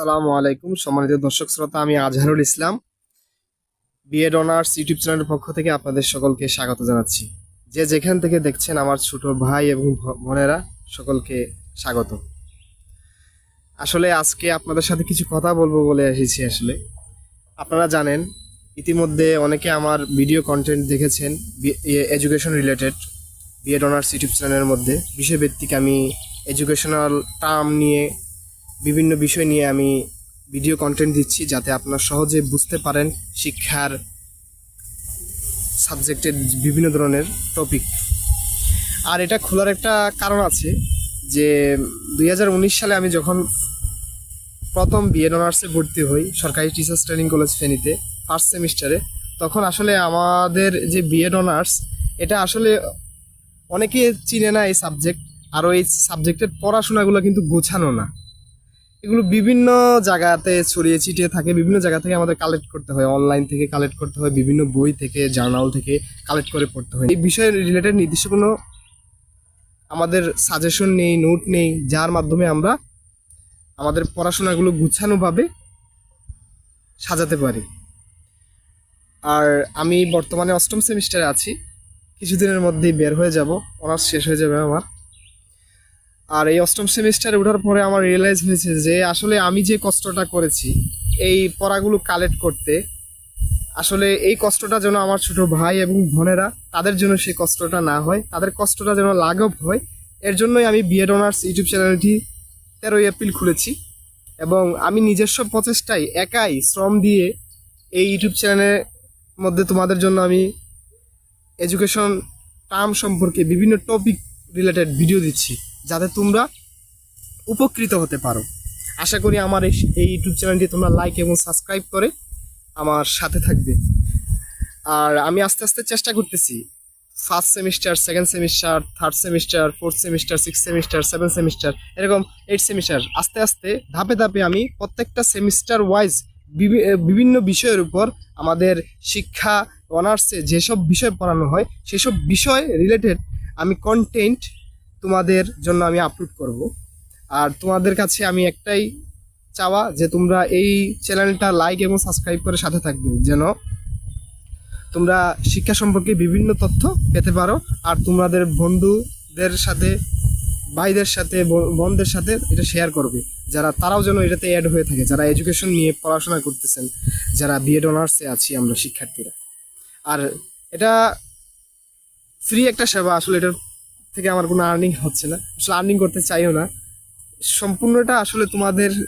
আসসালামু আলাইকুম। সম্মানিত দর্শক শ্রোতা, আমি Azharul Islam. BEd honours YouTube চ্যানেলের পক্ষ থেকে আপনাদের সকলকে স্বাগত জানাচ্ছি। যে যেখান থেকে দেখছেন আমার ছোট ভাই এবং বোনেরা, সকলকে স্বাগত। আসলে আজকে আপনাদের সাথে কিছু কথা বলব বলে এসেছি আসলে। আপনারা জানেন, ইতিমধ্যে অনেকে আমার ভিডিও কন্টেন্ট দেখেছেন education related BEd honours YouTube চ্যানেলের মধ্যে। বিষয়ভিত্তিক আমি এডুকেশনাল টার্ম নিয়ে বিভিন্ন বিষয় নিয়ে আমি ভিডিও কন্টেন্ট দিচ্ছি যাতে আপনারা সহজে বুঝতে পারেন শিক্ষার সাবজেক্টের বিভিন্ন ধরনের টপিক আর এটা খোলার একটা কারণ আছে যে দুই হাজার উনিশ সালে আমি যখন প্রথম বিএড অনার্সে ভর্তি হই সরকারি টিচার্স ট্রেনিং কলেজ ফেনীতে ফার্স্ট সেমিস্টারে তখন আসলে আমাদের যে বিএড অনার্স এটা আসলে অনেকে চিনে না এই সাবজেক্ট আর এই সাবজেক্টের পড়াশোনাগুলো কিন্তু গোছানো না। এগুলো বিভিন্ন জায়গাতে ছড়িয়ে ছিটিয়ে থাকে, বিভিন্ন জায়গা থেকে আমাদের কালেক্ট করতে হয়। অনলাইন থেকে কালেক্ট করতে হয়, বিভিন্ন বই থেকে জার্নাল থেকে কালেক্ট করে পড়তে হয়। এই বিষয়ের রিলেটেড নির্দিষ্ট কোনো আমাদের সাজেশন নেই নোট নেই, যার মাধ্যমে আমরা আমাদের পড়াশোনাগুলো গুছানোভাবে সাজাতে পারি। আর আমি বর্তমানে অষ্টম সেমিস্টারে আছি। কিছুদিনের মধ্যেই বের হয়ে যাব অনার্স শেষ হয়ে যাবে আমার। আর এই অষ্টম সেমিস্টারে ওঠার পরে আমার রিয়েলাইজ হয়েছে যে আসলে আমি যে কষ্টটা করেছি, এই পড়াগুলো কালেক্ট করতে, আসলে এই কষ্টটা যেন আমার ছোট ভাই এবং বোনেরা তাদের জন্য সেই কষ্টটা না হয়, তাদের কষ্টটা যেন লাঘব হয়, এর জন্যই আমি বিএড অনার্স ইউটিউব চ্যানেলটি তেরোই এপ্রিল খুলেছি এবং আমি নিজস্ব প্রচেষ্টায় একাই শ্রম দিয়ে এই ইউটিউব চ্যানেলের মধ্যে তোমাদের জন্য আমি এডুকেশন টার্ম সম্পর্কে বিভিন্ন টপিক রিলেটেড ভিডিও দিচ্ছি। যাতে তোমরা উপকৃত হতে পারো। আশা করি আমার এই ইউটিউব চ্যানেলটি তোমরা লাইক এবং সাবস্ক্রাইব করে আমার সাথে থাকবে। আর আমি আস্তে আস্তে চেষ্টা করতেছি। First semester second semester third semester fourth semester six semester seven semester এরকম এইট সেমিস্টার আস্তে আস্তে, ধাপে ধাপে আমি প্রত্যেকটা সেমিস্টার ওয়াইজ বিভিন্ন বিষয়ের উপর আমাদের শিক্ষা অনার্সে যেসব বিষয় পড়ানো হয়, সেসব বিষয় রিলেটেড আমি কন্টেন্ট তোমাদের জন্য আমি আপলোড করব। আর তোমাদের কাছে আমি একটাই চাওয়া যে তোমরা এই চ্যানেলটা লাইক এবং সাবস্ক্রাইব করে সাথে থাকবে, যেন তোমরা শিক্ষা সম্পর্কে বিভিন্ন তথ্য পেতে পারো, আর তোমাদের বন্ধুদের সাথে, ভাইদের সাথে বোনদের সাথে এটা শেয়ার করবে। যারা, তারাও যেন এটাতে অ্যাড হয়ে থাকে। যারা এডুকেশন নিয়ে পড়াশোনা করতেছেন, যারা বিএড অনার্সে আছি আমরা শিক্ষার্থীরা। আর এটা ফ্রি একটা সেবা, আসলে এটার থেকে আমার কোনো আর্নিং হচ্ছে না। আসলে আর্নিং করতে চাইও না। সম্পূর্ণটা আসলে তোমাদের